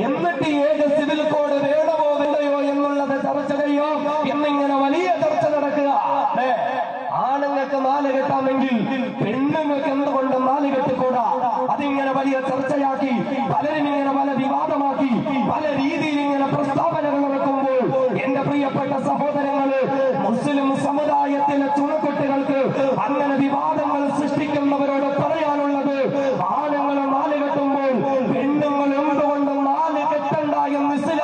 എന്നിട്ട് ഏത് civil code വേണമോ വേണ്ടയോ എന്നുള്ളത് ചർച്ച ചെയ്യോ. എന്നിങ്ങനെ വലിയ ചർച്ച നടക്കുക. ആണുങ്ങൾക്ക് നാല് കെട്ടാമെങ്കിൽ പെണ്ണുങ്ങൾക്ക് എന്തുകൊണ്ട് നാല് കെട്ടിക്കൂടാ? അതിങ്ങനെ വലിയ ചർച്ചയാക്കി പലരും ഇങ്ങനെ പല വിവാദമാക്കി പല രീതിയിൽ ഇങ്ങനെ പ്രസ്താവനകൾ നടക്കുമ്പോൾ എന്റെ പ്രിയപ്പെട്ട സഹോദരങ്ങൾ മുസ്ലിം സമുദായത്തിലെ ചുണക്കെട്ടുകൾക്ക് അങ്ങനെ വിവാദങ്ങൾ സൃഷ്ടിക്കുന്നവരോട് പറയാനുള്ളത് ആണുങ്ങൾ നാല് കെട്ടുമ്പോൾ പെണ്ണുങ്ങൾ എന്തുകൊണ്ട് നാല് കെട്ടണ്ട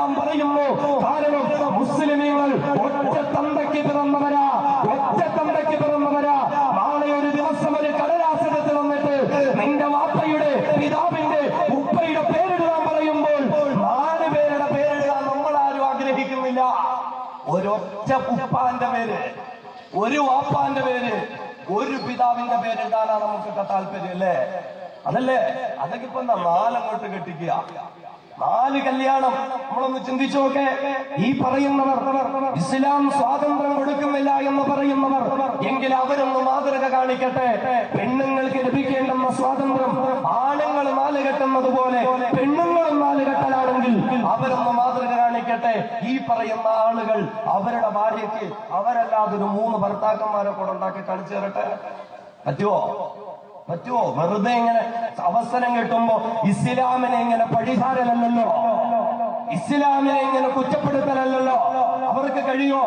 ഇസ്ലാം പറയുന്നു കാരണം മുസ്ലിമീങ്ങൾ ഒറ്റ തന്തയ്ക്ക് പിറന്നവരാ ഒറ്റ തന്തയ്ക്ക് പിറന്നവരാ. നാളെ ഒരു ദിവസം ഒരു കടലാസെടുത്ത് വന്നിട്ട് നിന്റെ വാപ്പയുടെ പിതാവിന്റെ ഉപ്പയുടെ പേരിടാൻ പറയുമ്പോൾ നാല് പേരുടെ പേരിടാൻ നമ്മൾ ആരും ആഗ്രഹിക്കുന്നില്ല. ഒരൊറ്റ ഉപ്പാന്റെ പേര് ഒരു വാപ്പാന്റെ പേര് ഒരു പിതാവിന്റെ പേരിടാനാ നമുക്കൊക്കെ താല്പര്യം അല്ലേ? അതല്ലേ? അതൊക്കെ ഇപ്പൊ നാലങ്ങോട്ട് കെട്ടിക്കുക? നാല് കല്യാണം. നമ്മളൊന്ന് ചിന്തിച്ചു നോക്കെ. ഈ പറയുന്നവർ ഇസ്ലാം സ്വാതന്ത്ര്യം കൊടുക്കുന്നില്ല എന്ന് പറയുന്നവർ എങ്കിൽ അവരൊന്ന് മാതൃക കാണിക്കട്ടെ. പെണ്ണുങ്ങൾക്ക് ലഭിക്കേണ്ടുന്ന സ്വാതന്ത്ര്യം ആണുങ്ങൾ നാല് കെട്ടുന്നത് പോലെ പെണ്ണുങ്ങളും നാല് കെട്ടലാണെങ്കിൽ അവരൊന്ന് മാതൃക കാണിക്കട്ടെ. ഈ പറയുന്ന ആളുകൾ അവരുടെ ഭാര്യയ്ക്ക് അവരല്ലാതൊരു മൂന്ന് ഭർത്താക്കന്മാരെ കൂടെ ഉണ്ടാക്കി കളിച്ചേരട്ടെ പറ്റുമോ പറ്റുമോ? വെറുതെ ഇങ്ങനെ അവസരം കിട്ടുമ്പോ ഇസ്ലാമിനെ ഇങ്ങനെ പഴിചാരലല്ലോ ഇസ്ലാമിനെ ഇങ്ങനെ കുറ്റപ്പെടുത്തലല്ലോ അവർക്ക് കഴിയോ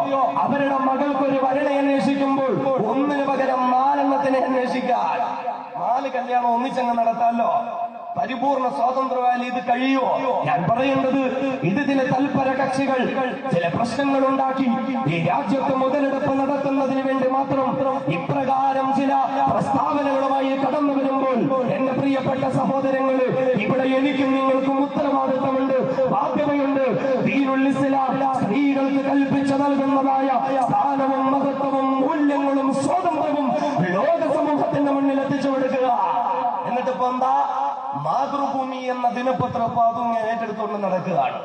അവരുടെ മകൾക്ക് ഒരു വരണെ അന്വേഷിക്കുമ്പോൾ ഒന്നിന് പകരം നാലെണ്ണത്തിനെ അന്വേഷിക്കാൻ. നാല് കല്യാണം ഒന്നിച്ചങ്ങ് നടത്താമല്ലോ പരിപൂർണ സ്വാതന്ത്ര്യമായാലും ഇത് കഴിയുമോ? ഞാൻ പറയേണ്ടത് ഇത് ചില തൽപര കക്ഷികൾ ചില പ്രശ്നങ്ങൾ ഉണ്ടാക്കി ഈ രാജ്യത്ത് മുതലെടുപ്പ് നടത്തുന്നതിന് വേണ്ടി മാത്രം ഇപ്രകാരം ചില പ്രസ്താവനകളുമായി കടന്നു വരുമ്പോൾ എന്റെ പ്രിയപ്പെട്ട സഹോദരങ്ങൾ ഇവിടെ എനിക്കും നിങ്ങൾക്കും ഉത്തരവാദിത്തമുണ്ട് ബാധ്യതയുണ്ട്. ഇസ്ലാം സ്ത്രീകൾക്ക് കൽപ്പിച്ചു നൽകുന്നതായ സ്ഥാനവും മഹത്വവും മൂല്യങ്ങളും സ്വാതന്ത്ര്യവും ലോക സമൂഹത്തിന്റെ മുന്നിൽ എത്തിച്ചു കൊടുക്കുക. എന്നിട്ട് ഇപ്പൊ എന്താ? മാതൃഭൂമി എന്ന ദിനപത്ര പാതും ഞാൻ ഏറ്റെടുത്തുകൊണ്ട് നടക്കുകയാണ്.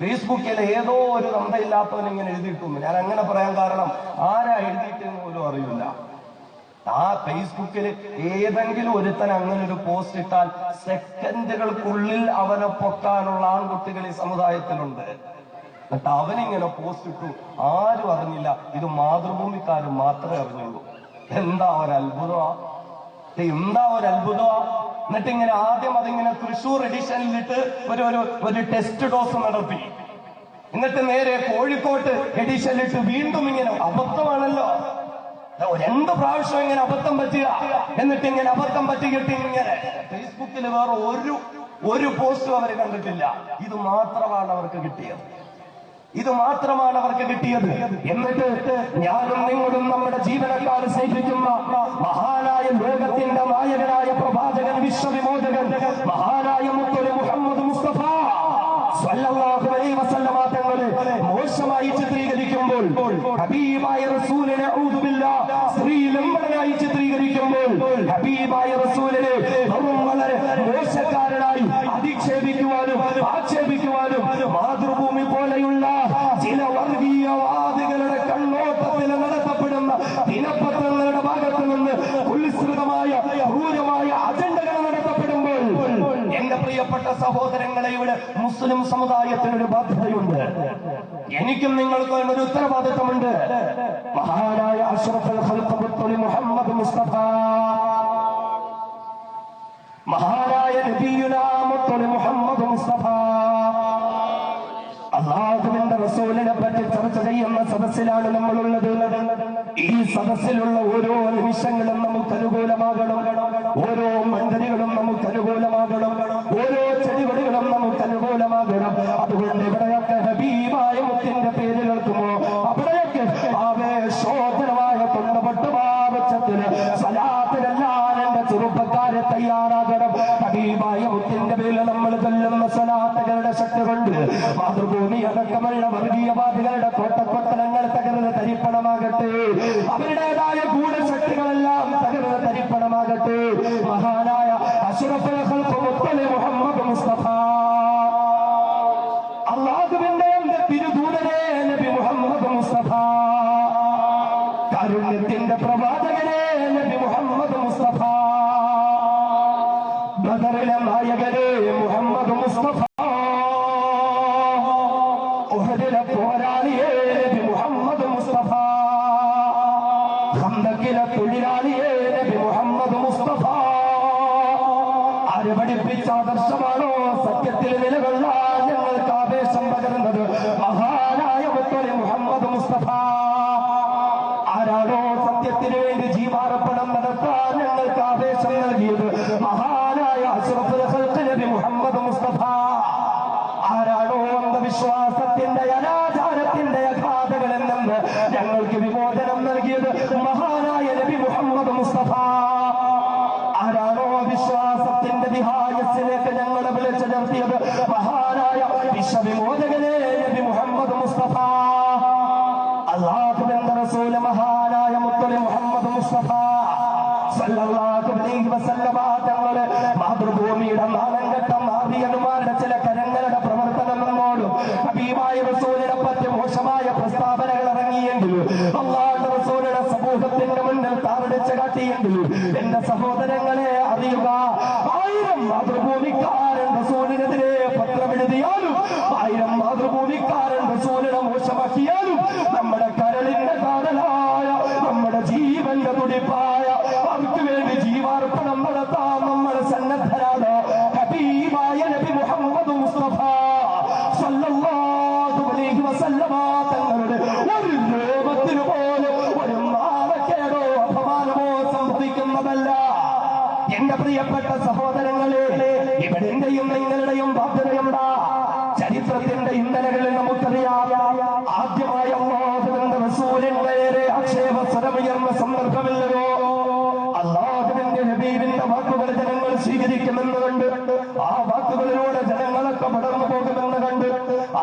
ഫേസ്ബുക്കിൽ ഏതോ ഒരു നന്ദയില്ലാത്തവൻ ഇങ്ങനെ എഴുതിയിട്ടുണ്ട്. ഞാൻ അങ്ങനെ പറയാൻ കാരണം ആരാ എഴുതിയിട്ടെന്ന് പോലും അറിയില്ല. ആ ഫേസ്ബുക്കിൽ ഏതെങ്കിലും ഒരുത്തൻ അങ്ങനെ ഒരു പോസ്റ്റ് ഇട്ടാൽ സെക്കൻഡുകൾക്കുള്ളിൽ അവനെ പൊക്കാനുള്ള ആൺകുട്ടികൾ ഈ സമുദായത്തിലുണ്ട്. എന്നിട്ട് അവനിങ്ങനെ പോസ്റ്റ് ഇട്ടു. ആരും അറിഞ്ഞില്ല. ഇത് മാതൃഭൂമിക്കാരും മാത്രമേ അറിഞ്ഞുള്ളൂ. എന്താ ഒരു അത്ഭുതമാ എന്താ ഒരു അത്ഭുതമാ എന്നിട്ട് ഇങ്ങനെ ആദ്യം അതിങ്ങനെ തൃശൂർ എഡിഷനിലിട്ട് ഒരു ഒരു ഒരു ടെസ്റ്റ് ഡോസ് നടത്തി. എന്നിട്ട് നേരെ കോഴിക്കോട്ട് എഡിഷനിലിട്ട് വീണ്ടും ഇങ്ങനെ അബദ്ധമാണല്ലോ. രണ്ട് പ്രാവശ്യം ഇങ്ങനെ അബദ്ധം പറ്റുക എന്നിട്ട് ഇങ്ങനെ അബദ്ധം പറ്റിയിട്ട് ഇങ്ങനെ. ഫേസ്ബുക്കിൽ വേറെ ഒരു ഒരു പോസ്റ്റും അവർ കണ്ടിട്ടില്ല. ഇത് മാത്രമാണ് അവർക്ക് കിട്ടിയത്. ഇത് മാത്രമാണ് അവർക്ക് കിട്ടിയത്. എന്നിട്ട് ഞാനും നിങ്ങളും നമ്മുടെ ജീവനക്കാർ സ്നേഹിക്കുന്ന മഹാനായ ലോകത്തിന്റെ നായകനായ പ്രവാചകൻ വിശ്വവിമോചകൻ മഹാനായ മുത്തൊരു മുഹമ്മദ് മുസ്തഫ സ്വല്ലല്ലാഹു അലൈഹി വസല്ലമ തങ്ങളെ മോശമായി ചിത്രീകരിക്കുമ്പോൾ ഹബീബായ റസൂലിനെ ഊദു ബില്ലാഹ് സ്ത്രീ ലംബടനായി ചിത്രീകരിക്കുമ്പോൾ ഹബീബായ റസൂലിനെ വെറും വളരെ മോശക്കാരനായി അധിക്ഷേപിക്കുവാനും ആക്ഷേപിക്കുവാനും മാതൃഭൂമി പോലെയുള്ള ചില വർഗീയവാദികളുടെ കണ്ണോട്ടത്തിൽ നടത്തപ്പെടുന്ന ദിനപത്രങ്ങളുടെ ഭാഗത്ത് നിന്ന് ഉത്സൃതമായ ക്രൂരമായ അജണ്ടകൾ നടത്തപ്പെടുമ്പോൾ എന്റെ പ്രിയപ്പെട്ട ഇവിടെ മുസ്ലിം സമുദായത്തിന് ഒരു ബാധ്യതയുണ്ട്? എനിക്കും നിങ്ങൾക്കും ഒരു ഉത്തരവാദിത്തമുണ്ട്. മഹാനായ അഷ്റഫൽ മുഹമ്മദ് മുസ്തഫ. മഹാനായ നബിയുന മുഹമ്മദ് മുസ്തഫ. അള്ളാഹുവിന്റെ റസൂലിനെ പറ്റി ചർച്ച ചെയ്യുന്ന സദസ്സിലാണ് നമ്മളുള്ളത്. ഈ സദസ്സിലുള്ള ഓരോ നിമിഷങ്ങളും നമുക്ക് അനുകൂലമാകണം. ഓരോ മന്ത്രികളും നമുക്ക് അനുകൂലമാകണം. ഓരോ അനുകൂലമാകണം അതുകൊണ്ട് ഇവിടെയൊക്കെ ഹബീബായ മുത്തിന്റെ പേര് കേൾക്കുമോ അവിടെയൊക്കെ ആവേശോധനമായ തൊണ്ടപെട്ട് പാപച്ചത്തിന് സലാത്തിനെല്ലാം എന്റെ ചെറുപ്പക്കാരെ തയ്യാറാകണം. ഹബീബായ മുത്തിന്റെ പേരിൽ നമ്മൾ ചൊല്ലുന്ന സലാത്തുകളുടെ ശക്തി കൊണ്ട് മാതൃഭൂമി അടക്കമുള്ള വർഗീയവാദികളുടെ കോട്ടക്കൊത്തലങ്ങൾ തകർന്ന് തരിപ്പണമാകട്ടെ. അവരുടേതായ ഗൂഢശക്തികളെല്ലാം തകർന്ന് തരിപ്പണമാകട്ടെ. മഹാനായ അഷ്റഫുൽ ഖൽഖ് മുഹമ്മദ് മുസ്തഫ കാരുണ്യത്തിന്റെ പ്രവാചകനെ നബി മുഹമ്മദ് മുസ്തഫ. ബദറിലെ നായകനെ മുഹമ്മദ് മുസ്തഫ. സത്യത്തിന് വേണ്ടി ജീവാർപ്പണം നടത്താൻ ഞങ്ങൾക്ക് ആവേശം നൽകിയത്. മഹാ തങ്ങൾ മാതൃഭൂമിയുടെ നാലങ്കട്ട മാറിയന്മാരുടെ ചില കരങ്ങളുടെ പ്രവർത്തനം നമ്മോടും അബീമായ റസൂലിനെ പറ്റി മോശമായ പ്രസ്താവനകൾ ഇറങ്ങിയെങ്കിലും അള്ളാഹുന്റെ റസൂലിനെ സമൂഹത്തിന്റെ മുന്നിൽ താറടിച്ച് കാട്ടിയെങ്കിലും എന്റെ സഹോദരങ്ങളെ അറിയുക ആയിരം മാതൃഭൂമിക്കാരൻ റസൂലിനെതിരെ പത്രം എഴുതിയാലും ആയിരം മാതൃഭൂമിക്കാരൻ റസൂലിനെ മോശമാക്കിയാലും നമ്മുടെ കരളിന്റെ കാതലായ നമ്മുടെ ജീവന്റെ തുടിപ്പാ എന്റെ പ്രിയപ്പെട്ട സഹോദരങ്ങളെ ഇവരുടെയും നിങ്ങളുടെയും ബാധ്യതയുണ്ടാ ചരിത്രത്തിന്റെ ഇന്ധനകളിൽ നമുക്കറിയാം ആദ്യമായ അള്ളാഹുവിന്റെ റസൂലിൻ നേരെ ആക്ഷേപ സ്ഥലമുയർന്ന സന്ദർഭമില്ലയോ അള്ളാഹുവിന്റെ ഹബീബിന്റെ വാക്കുകൾ ജനങ്ങൾ സ്വീകരിക്കുമെന്ന് കണ്ട് ആ വാക്കുകളിലൂടെ ജനങ്ങളൊക്കെ പടർന്നു പോകുമെന്ന് കണ്ട്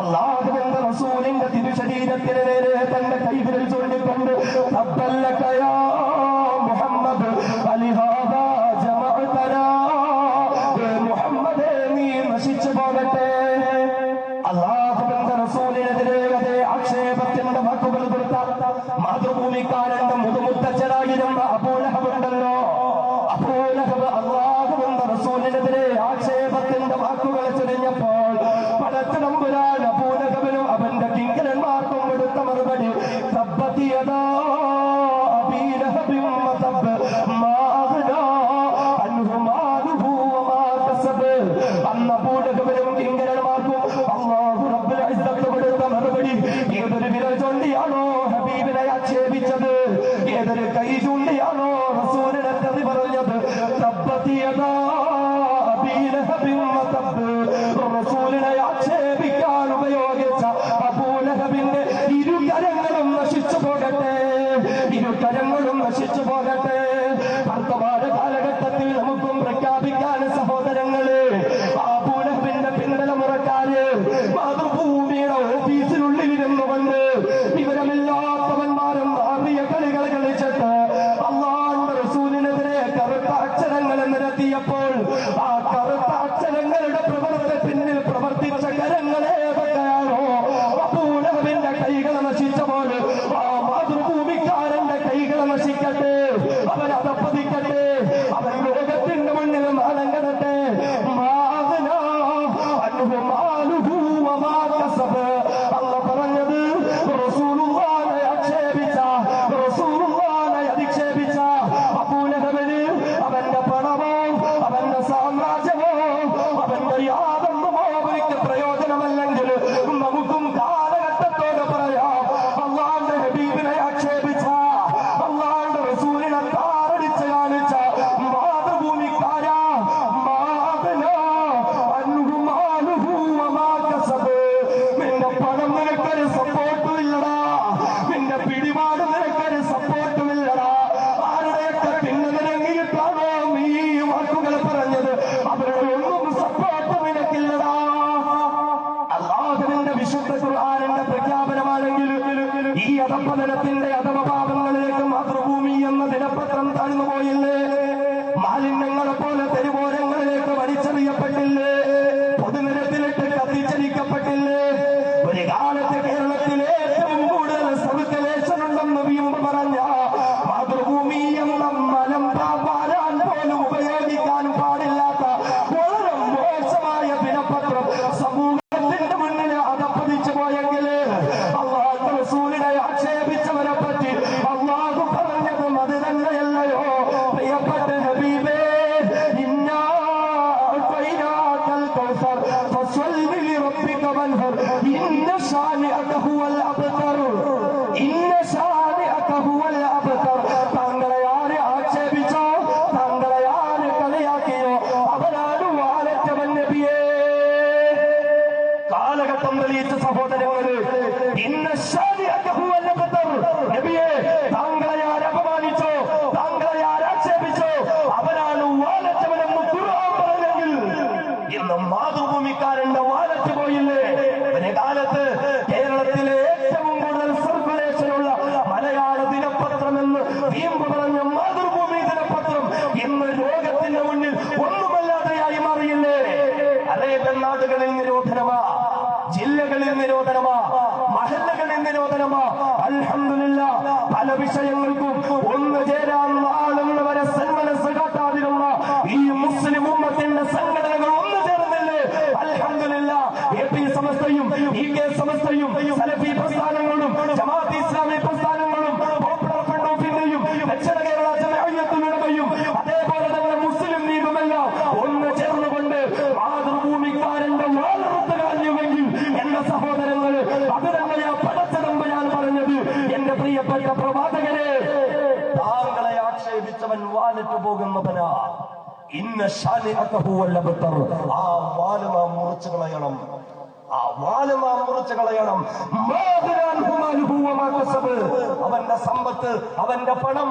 അള്ളാഹുവിന്റെ റസൂലിന്റെ തിരുശരീരത്തിന് നേരെ തന്റെ കൈവിരൽ ചൂണ്ടിക്കൊണ്ട് തപ്പല്ല കയാ ഇരുകരങ്ങളും നശിച്ചു പോകട്ടെ. ഇരുകരങ്ങളും നശിച്ചു പോകട്ടെ. അർത്ഥവാദ Hallelujah. ini lalu الأبتر فصل لربك وانهر إن شانئك هو الأبتر ഒരു സമസ്തയും സലഫി പ്രസ്ഥാനങ്ങളും ജമാഅത്ത് ഇസ്ലാമി പ്രസ്ഥാനങ്ങളും പോപ്പുലർ ഫ്രണ്ട് ഓഫ് ഇന്ത്യയും ദക്ഷിണ കേരള ജനകീയത്തിനിടവയും അതേപോലെ തന്നെ മുസ്ലിം ലീഗുമെല്ലാം ഒന്ന് ചേർന്നുകൊണ്ട് മാതൃഭൂമിക്കാരന്റെ വാളറുത്ത് കളഞ്ഞുവെങ്കിൽ എന്റെ സഹോദരങ്ങൾ അത് തന്നെയാ പടച്ചതമ്പ് ഞാൻ പറഞ്ഞത്. എന്റെ പ്രിയപ്പെട്ട പ്രവാചകരെ താങ്കളെ ആക്ഷേപിച്ചവൻ വാലിട്ട് പോകുന്നവനാ. ഇന്ന ശാലിഅക്കഹുവല്ലബത്തർ ആ വാൽ നാം മുറിച്ചു കളയണം ആ കളയണം. അവന്റെ സമ്പത്ത് അവന്റെ പണം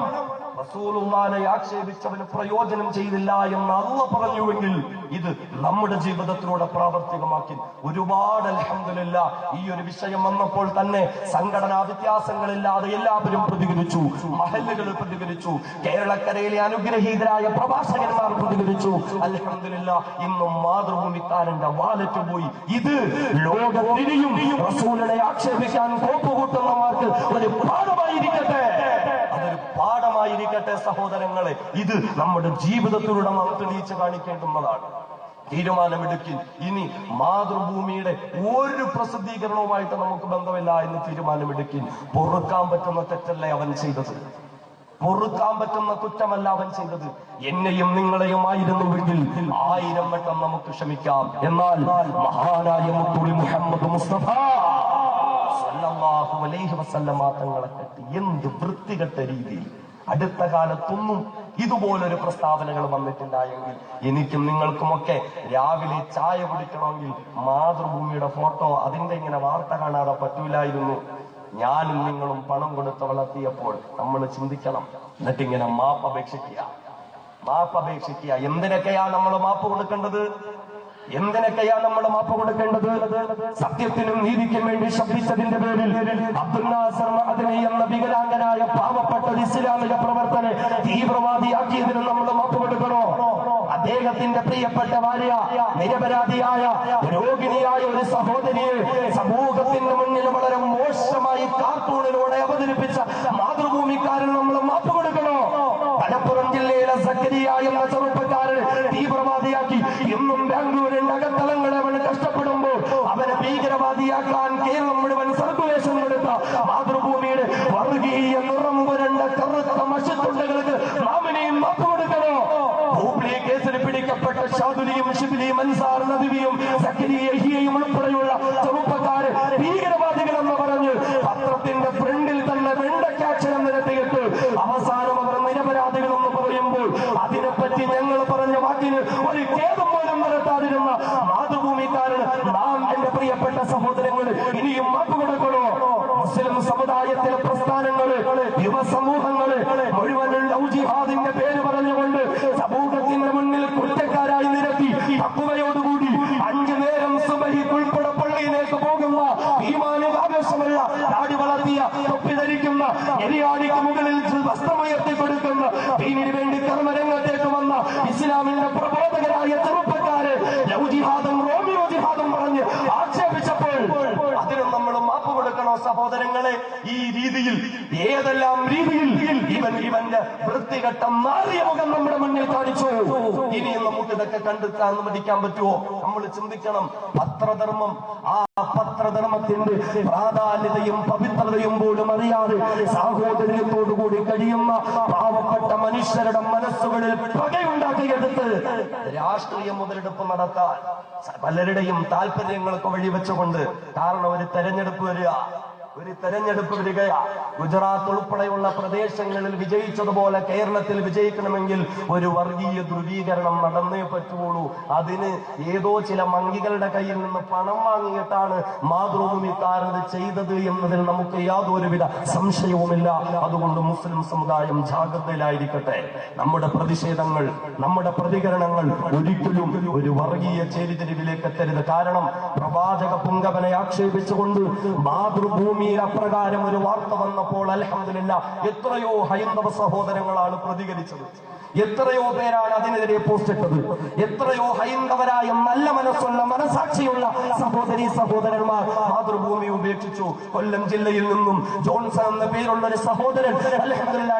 റസൂലുള്ളാനെ ആക്ഷേപിച്ചവന് പ്രയോജനം ചെയ്തില്ല എന്ന് അല്ല പറഞ്ഞുവെങ്കിൽ ഇത് നമ്മുടെ ജീവിതത്തിലൂടെ പ്രാവർത്തികമാക്കി. ഒരുപാട് അലഹമില്ല ഈ ഒരു വിഷയം വന്നപ്പോൾ തന്നെ സംഘടനാ വ്യത്യാസങ്ങളില്ലാതെ എല്ലാവരും പ്രതികരിച്ചു മഹല്ലുകൾ പ്രതികരിച്ചു കേരളക്കരയിലെ അനുഗ്രഹീതരായ പ്രഭാഷകന്മാർ പ്രതികരിച്ചു. അലഹമില്ല ഇന്നും മാതൃഭൂമിക്കാരന്റെ വാലറ്റ് പോയി. ഇത് ലോകത്തിനെയും റസൂലിനെ ആക്ഷേപിക്കാൻ കോപ്പുകൂട്ടുന്നവർക്ക് ഒരു പാഠമായിരിക്കട്ടെ. പാഠമായിരിക്കട്ടെ സഹോദരങ്ങളെ. ഇത് നമ്മുടെ ജീവിതത്തിലൂടെ നാം തെളിയിച്ച് കാണിക്കേണ്ടുന്നതാണ്. തീരുമാനമെടുക്കിൽ ഇനി മാതൃഭൂമിയുടെ ഒരു പ്രസിദ്ധീകരണവുമായിട്ട് നമുക്ക് ബന്ധമില്ല എന്ന് തീരുമാനമെടുക്കിൽ പൊറുക്കാൻ പറ്റുന്ന തെറ്റല്ലേ അവൻ ചെയ്തത്? പൊറുക്കാൻ പറ്റുന്ന കുറ്റമല്ല അവൻ ചെയ്തത്. എന്നെയും നിങ്ങളെയും ആയിരുന്നുവെങ്കിൽ ആയിരം വട്ടം നമുക്ക് ക്ഷമിക്കാം. എന്നാൽ മഹാനായ മുത്തുളി മുഹമ്മദ് മുസ്തഫ സല്ലല്ലാഹു അലൈഹി വസല്ലമ തങ്ങളെ കെട്ടി എന്ത് വൃത്തികെട്ട രീതിയിൽ അടുത്ത കാലത്തൊന്നും ഇതുപോലൊരു പ്രസ്താവനകൾ വന്നിട്ടില്ല എങ്കിൽ എനിക്കും നിങ്ങൾക്കുമൊക്കെ രാവിലെ ചായ കുടിക്കണമെങ്കിൽ മാതൃഭൂമിയുടെ ഫോട്ടോ അതിന്റെ ഇങ്ങനെ വാർത്ത കാണാതെ പറ്റൂലായിരുന്നു. ഞാനും നിങ്ങളും പണം കൊടുത്ത് വളർത്തിയപ്പോൾ നമ്മൾ ചിന്തിക്കണം എന്നിട്ടിങ്ങനെ മാപ്പ് അപേക്ഷിക്കുക. മാപ്പ് അപേക്ഷിക്കുക. എന്തിനൊക്കെയാ നമ്മൾ മാപ്പ് കൊടുക്കേണ്ടത്? എന്തിനൊക്കെയാ നമ്മൾ മാപ്പ് കൊടുക്കേണ്ടത്? സത്യത്തിനും നീതിക്കും വേണ്ടി ശബ്ദിച്ചതിന്റെ പേരിൽ അബ്ദുൽ നാസർ എന്ന വികലാംഗനായ പാവപ്പെട്ട ഇസ്ലാമിക പ്രവർത്തനെ തീവ്രവാദിയാക്കിയതിന് നമ്മൾ മാപ്പ് കൊടുക്കണോ? അദ്ദേഹത്തിന്റെ പ്രിയപ്പെട്ട ഭാര്യ നിരപരാധിയായ രോഗിണിയായ ഒരു സഹോദരിയെ സമൂഹത്തിന്റെ മുന്നിൽ വളരെ മോശമായി കാർട്ടൂണിലൂടെ അവതരിപ്പിച്ച മാതൃഭൂമിക്കാരൻ നമ്മൾ മാപ്പ് കൊടുക്കണോ? മലപ്പുറം ജില്ലയിലെ സക്കരിയ എന്ന ചെറുപ്പക്കാരൻ തീവ്രവാദിയാക്കി ഇന്നും ബാംഗ്ലൂരിന്റെ അകത്തളങ്ങളെ അവന് കഷ്ടപ്പെടുമ്പോൾ അവനെ ഭീകരവാദിയാക്കാൻ കേരളം മുഴുവൻ സർക്കുലേഷൻ കൊടുത്ത മാതൃഭൂമിയുടെ വർഗീയ നിറം പുരണ്ട കറുത്ത മഷിത്തുണ്ടകൾക്ക് മാമിനെയും മാപ്പ് കൊടുക്കണോ? ഹൂബ്ലി കേസിൽ പിടിക്കപ്പെട്ട ഷാദുലിയും ഷിബിലിയും അൻസാർ നദിവിയും സക്കരിയയും ഉൾപ്പെടെയുള്ള ചെറുപ്പക്കാര് ഭീകരവാദികളെന്ന് പറഞ്ഞ് പത്രത്തിന്റെ ഫ്രണ്ടിൽ തന്നെ വെണ്ടക്കാക്ഷരം നിരത്തിയിട്ട് അവസാനം അവർ നിരപരാധികളെന്ന് പറയുമ്പോൾ അതിനെപ്പറ്റി ഞങ്ങൾ പറഞ്ഞ വാക്കിന് ഒരു ഖേദം പോലും നടത്താതിരുന്ന മാതൃഭൂമിക്കാരന് നാം എന്റെ പ്രിയപ്പെട്ട സഹോദരങ്ങൾ ഇനിയും മാപ്പ് കൊടുക്കണോ മുസ്ലിം സമുദായത്തിലെ പ്രസ്ഥാനങ്ങൾ യുവസമൂഹങ്ങൾ മുഴുവനും ലൗ ജിഹാദിന്റെ പേര് പറഞ്ഞുകൊണ്ട് സമൂഹത്തിന്റെ മുന്നിൽ കുറ്റക്കാരായി നിരത്തി തക്കുവയോടുകൂടി അഞ്ചു നേരം സുബഹിക്കുൾപ്പെടെ പള്ളിയിലേക്ക് പോകുന്ന ആവേശമുള്ള താടി വളർത്തിയ വൃത്തികെട്ട മാറിയ മുഖം നമ്മുടെ മുന്നിൽ കാണിച്ചു. ഇനിയും നമുക്ക് ഇതൊക്കെ കണ്ടെത്താൻ പഠിക്കാൻ പറ്റുമോ? നമ്മൾ ചിന്തിക്കണം. പത്രധർമ്മം ആ പത്രധർമ്മത്തിന്റെ പ്രാധാന്യതയും പവിത്രതയും പോലും അറിയാതെ സാഹോദര്യത്തോടുകൂടി കഴിയുന്ന പാവപ്പെട്ട മനുഷ്യരുടെ മനസ്സുകളിൽ പകയുണ്ടാക്കിയെടുത്ത് രാഷ്ട്രീയ മുതലെടുപ്പ് നടത്താൻ പലരുടെയും താല്പര്യങ്ങൾക്ക് വഴിവെച്ചുകൊണ്ട് കാരണം ഒരു തെരഞ്ഞെടുപ്പ് വരിക. ഒരു തെരഞ്ഞെടുപ്പ് വരികയാ ഗുജറാത്ത് ഉൾപ്പെടെയുള്ള പ്രദേശങ്ങളിൽ വിജയിച്ചതുപോലെ കേരളത്തിൽ വിജയിക്കണമെങ്കിൽ ഒരു വർഗീയ ധ്രുവീകരണം നടന്നേ പറ്റുള്ളൂ. അതിന് ഏതോ ചില മങ്കികളുടെ കയ്യിൽ നിന്ന് പണം വാങ്ങിയിട്ടാണ് മാതൃഭൂമിക്കാരത് ചെയ്തത് എന്നതിൽ നമുക്ക് യാതൊരുവിധ സംശയവുമില്ല. അതുകൊണ്ട് മുസ്ലിം സമുദായം ജാഗ്രതയിലായിരിക്കട്ടെ. നമ്മുടെ പ്രതിഷേധങ്ങൾ നമ്മുടെ പ്രതികരണങ്ങൾ ഒരിക്കലും ഒരു വർഗീയ ചേരിതിരിവിലേക്ക് എത്തരുത്. കാരണം പ്രവാചക പുങ്കവനെ ആക്ഷേപിച്ചുകൊണ്ട് മാതൃഭൂമിയിൽ അപ്രകാരം ഒരു വാർത്ത വന്നപ്പോൾ അലഹമില്ല എത്രയോ ഹൈന്ദവ സഹോദരങ്ങളാണ് പ്രതികരിച്ചത്. എത്രയോ പേരാണ് അതിനെതിരെ പോസ്റ്റ് ഇട്ടത്. എത്രയോ ഹൈന്ദവരായ നല്ല മനസ്സുള്ള മനസാക്ഷിയുള്ള സഹോദരി സഹോദരന്മാർ മാതൃഭൂമി ഉപേക്ഷിച്ചു. കൊല്ലം ജില്ലയിൽ നിന്നും ജോൺസൺ എന്ന പേരുള്ള ഒരു സഹോദരൻ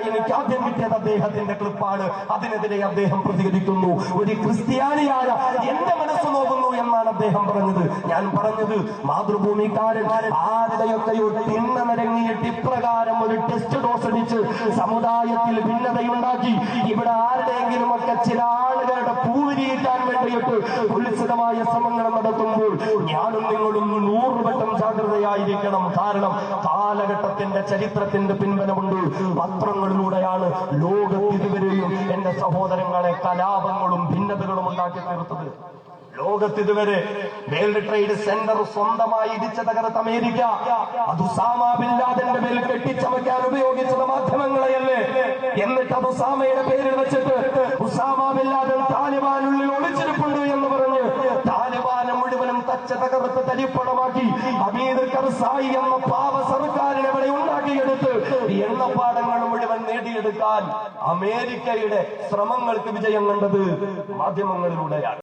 എനിക്ക് ആദ്യം കിട്ടിയത് അദ്ദേഹത്തിന്റെ ക്ലിപ്പാണ്. അതിനെതിരെ അദ്ദേഹം പ്രതികരിക്കുന്നു. ഒരു ക്രിസ്ത്യാനിയായ എന്റെ മനസ്സ് നോക്കുന്നു എന്നാണ് അദ്ദേഹം പറഞ്ഞത്. ഞാൻ പറഞ്ഞത് മാതൃഭൂമിക്കാരൻ ആരുടെയൊക്കെയോ തിണ്ണ നിരങ്ങിയിട്ട് ഇപ്രകാരം ഒരു ടെസ്റ്റ് ഡോസ് അടിച്ച് സമുദായത്തിൽ ഭിന്നതയുണ്ടാക്കി. ഇവിടെ ആരുടെയെങ്കിലും ഒക്കെ ചില ആളുകളുടെ പൂവിരിയിട്ടാൻ വേണ്ടിയിട്ട് ഉത്സിതമായ ശ്രമങ്ങൾ നടത്തുമ്പോൾ ഞാനും നിങ്ങളും നൂറുവട്ടം ജാഗ്രതയായിരിക്കണം. കാരണം കാലഘട്ടത്തിന്റെ ചരിത്രത്തിന്റെ പിൻബലമുണ്ട്. പത്രങ്ങളിലൂടെയാണ് ലോകത്ത് ഇതുവരെയും എന്റെ സഹോദരങ്ങളെ കലാപങ്ങളും ഭിന്നതകളും ഉണ്ടാക്കി തീർത്തത്. ലോകത്ത് ഇതുവരെ വേൾഡ് ട്രേഡ് സെന്റർ സ്വന്തമായി ഇടിച്ചു തകർത്ത അമേരിക്ക. അത് ഉസാമ ബിൻ മേൽ കെട്ടിച്ചമയ്ക്കാൻ ഉപയോഗിച്ചത് മാധ്യമങ്ങളെയല്ലേ? എന്നിട്ട് അത് ഉസാമയുടെ പേരിൽ വെച്ചിട്ട് ഉസാമ താലിബാനുള്ളിൽ ഒളിച്ചിരിപ്പുണ്ട് എന്ന് പറഞ്ഞ് താലിബാനെ മുഴുവനും തച്ച തകർത്ത് തരിപ്പണമാക്കി അമീദ് കർസായി എന്ന പാവ സർക്കാരിനെ ഇവിടെ ഉണ്ടാക്കിയെടുത്ത് എണ്ണപ്പാടങ്ങൾ മുഴുവൻ നേടിയെടുക്കാൻ അമേരിക്കയുടെ ശ്രമങ്ങൾക്ക് വിജയം കണ്ടത് മാധ്യമങ്ങളിലൂടെയാണ്.